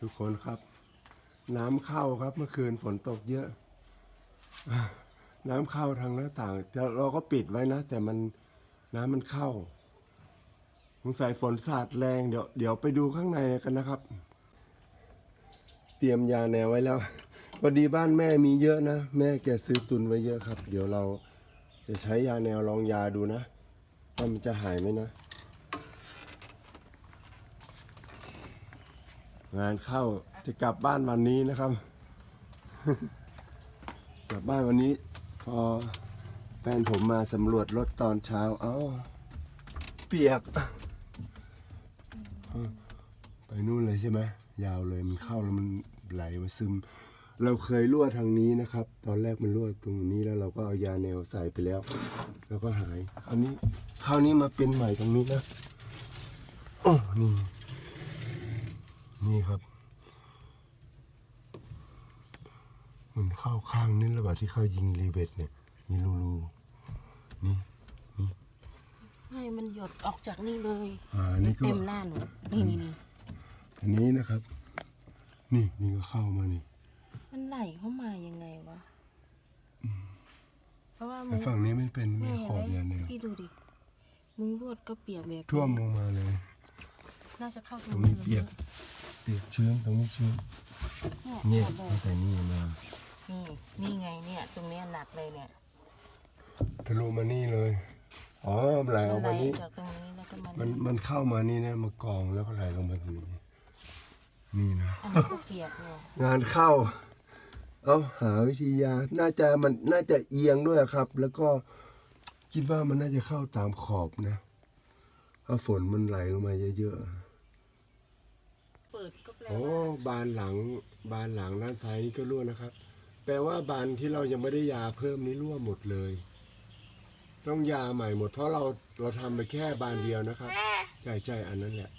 ทุกคนครับ น้ำเข้าครับเมื่อคืนฝนตกเยอะ น้ำเข้าทางหน้าต่างแต่เราก็ปิดไว้นะ แต่มันน้ำมันเข้าสงสัยฝนสาดแรงเดี๋ยวเดี๋ยวไปดูข้างในกันนะครับ เตรียมยาแนวไว้แล้วพอดีบ้านแม่มีเยอะนะ แม่แกซื้อตุนไว้เยอะครับ เดี๋ยวเราจะใช้ยาแนวลองยาดูนะว่ามันจะหายไหมนะ งานเข้าจะกลับบ้านวันนี้นะครับ กลับบ้านวันนี้ พอแฟนผมมาสำรวจรถตอนเช้า เอ้า เปียก ไปนู่นเลยใช่ไหมยาวเลยมันเข้าแล้วมันไหลมาซึม เราเคยรั่วทางนี้นะครับ ตอนแรกมันรั่วตรงนี้แล้วเราก็เอายาแนวใส่ไปแล้ว แล้วก็หายคราวนี้คราวนี้มาเป็นใหม่ตรงนี้นะโอ้นี่ นี่ครับมันเข้าข้างนี่ระหว่างที่เขายิงรีเวทเนี่ยมีรูรูนี่ให้มันหยดออกจากนี่เลยอ่านี่ก็เต็มหน้าหนูนี่นี่นี่อันนี้นะครับ นี่นี่ก็เข้ามานี่มันไหลเข้ามายังไงวะเพราะว่ามึแต่งฝั่งนี้ไม่เป็นไม่แม่ขอบยาแนวพี่ดูดิมึงรวดก็เปียกแบบนี้ท่วมลงมาเลย น่าจะเข้าตตรรงงนี้นี้เปียก เปียกชื้นตรงนี้ชื้นเนี่เนี่ยยบอกตั้งแต่นี่มานี่นี่ไงเนี่ย ตรงเนี้ยหนักเลยเนี่ยทะลุมานี่เลยอ๋อไหลอมัอนกไหลมานี่จากตรงนี้แล้วก็มามันนี่มันเข้ามานี่นะมากองแล้วก็ไหลลงมาตรงนี้ นี่นะอันนี้ก็เปียกเนี่ยงานเข้า เอาหาวิธียา น่าจะมันน่าจะเอียงด้วยครับ แล้วก็คิดว่ามันน่าจะเข้าตามขอบนะถ้าฝนมันไหลลงมาเยอะเปิดก็แปลโอ้ว่าบานหลังบานหลังด้านซ้ายนี่ก็รั่วนะครับ แปลว่าบานที่เรายังไม่ได้ยาเพิ่มนี่รั่วหมดเลย ต้องยาใหม่หมดเพราะเราเราทำไปแค่บานเดียวนะครับใช่ใช่อันนั้นแหละ